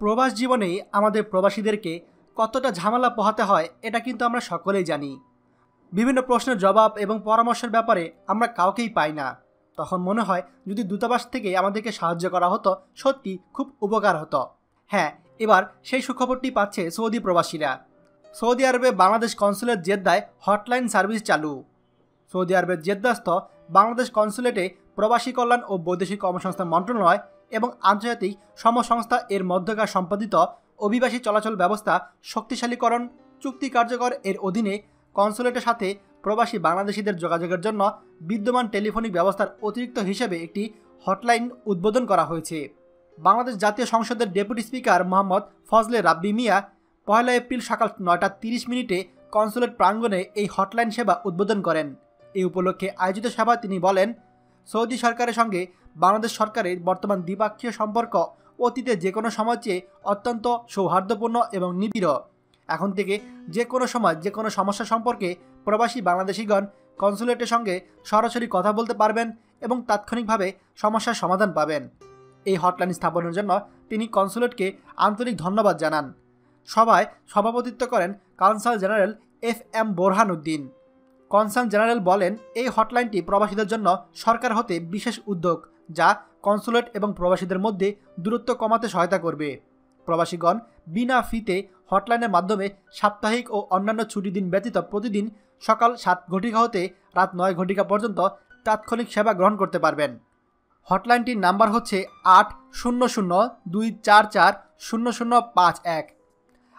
প্রবাস জীবনেই আমাদের প্রবাসীদেরকে কতটা ঝামেলা পোহাতে হয়, এটা কিন্তু আমরা সকলেই জানি। বিভিন্ন প্রশ্নের জবাব এবং পরামর্শের ব্যাপারে আমরা কাউকেই পাই না। তখন মনে হয় যদি দূতাবাস থেকে আমাদেরকে সাহায্য করা হতো, সত্যি খুব উপকার হতো। হ্যাঁ এবার সেই সুখবরটি পাচ্ছে সৌদি প্রবাসীরা। সৌদি আরবে বাংলাদেশ কনসুলেট জেদ্দায় হটলাইন সার্ভিস চালু। সৌদি আরবের জেদ্দাস্থ বাংলাদেশ কনসুলেটে প্রবাসী কল্যাণ ও বৈদেশিক কর্মসংস্থান মন্ত্রণালয় এবং আন্তর্জাতিক সমসংস্থা এর মধ্যকার সম্পাদিত অভিবাসী চলাচল ব্যবস্থা শক্তিশালীকরণ, চুক্তি কার্যকর এর অধীনে কনসুলেটের সাথে প্রবাসী বাংলাদেশিদের যোগাযোগের জন্য বিদ্যমান টেলিফোনিক ব্যবস্থার অতিরিক্ত হিসেবে একটি হটলাইন উদ্বোধন করা হয়েছে। বাংলাদেশ জাতীয় সংসদের ডেপুটি স্পিকার মোহাম্মদ ফজলে রাব্বি মিয়া পয়লা এপ্রিল সকাল নয়টা তিরিশ মিনিটে কনসুলেট প্রাঙ্গণে এই হটলাইন সেবা উদ্বোধন করেন। এই উপলক্ষে আয়োজিত সভায় তিনি বলেন সৌদি সরকারের সঙ্গে বাংলাদেশ সরকারের বর্তমান দ্বিপাক্ষীয় সম্পর্ক অতীতে যে কোনো সময় চেয়ে অত্যন্ত সৌহার্দ্যপূর্ণ এবং নিবিড়। এখন থেকে যে কোনো সময় যে কোনো সমস্যা সম্পর্কে প্রবাসী বাংলাদেশিগণ কনসুলেটের সঙ্গে সরাসরি কথা বলতে পারবেন এবং তাৎক্ষণিকভাবে সমস্যার সমাধান পাবেন। এই হটলাইন স্থাপনের জন্য তিনি কনসুলেটকে আন্তরিক ধন্যবাদ জানান। সভায় সভাপতিত্ব করেন consul general F M Borhan Uddin. Consul general বলেন, এই হটলাইনটি প্রবাসীদের জন্য সরকার হতে বিশেষ উদ্যোগ, যা কনসুলেট এবং প্রবাসীদের মধ্যে দূরত্ব কমাতে সহায়তা করবে। প্রবাসীগণ বিনা ফিতে হটলাইনের মাধ্যমে সাপ্তাহিক ও অন্যান্য ছুটি দিন ব্যতীত প্রতিদিন সকাল সাত ঘটিকা হতে রাত নয় ঘটিকা পর্যন্ত তাৎক্ষণিক সেবা গ্রহণ করতে পারবেন। হটলাইনটির নাম্বার হচ্ছে আট শূন্য শূন্য দুই চার চার শূন্য শূন্য পাঁচ এক।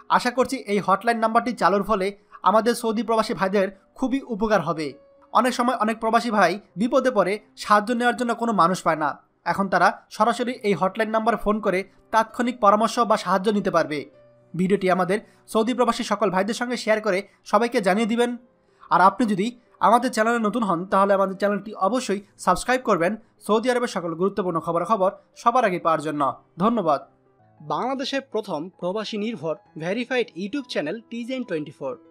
আশা করছি এই হটলাইন নাম্বারটি চালুর ফলে আমাদের সৌদি প্রবাসী ভাইদের খুবই উপকার হবে। অনেক সময় অনেক প্রবাসী ভাই বিপদে পড়ে, সাহায্য নেওয়ার জন্য কোনো মানুষ পায় না। এখন তারা সরাসরি এই হটলাইন নাম্বার ফোন করে তাৎক্ষণিক পরামর্শ বা সাহায্য নিতে পারবে। ভিডিওটি আমাদের সৌদি প্রবাসী সকল ভাইদের সঙ্গে শেয়ার করে সবাইকে জানিয়ে দিবেন। আর আপনি যদি আমাদের চ্যানেলে নতুন হন, তাহলে আমাদের চ্যানেলটি অবশ্যই সাবস্ক্রাইব করবেন। সৌদি আরবের সকল গুরুত্বপূর্ণ খবরাখবর সবার আগে পাওয়ার জন্য। ধন্যবাদ। বাংলাদেশের প্রথম প্রবাসী নির্ভর ভেরিফাইড ইউটিউব চ্যানেল টিজেন টোয়েন্টি ফোর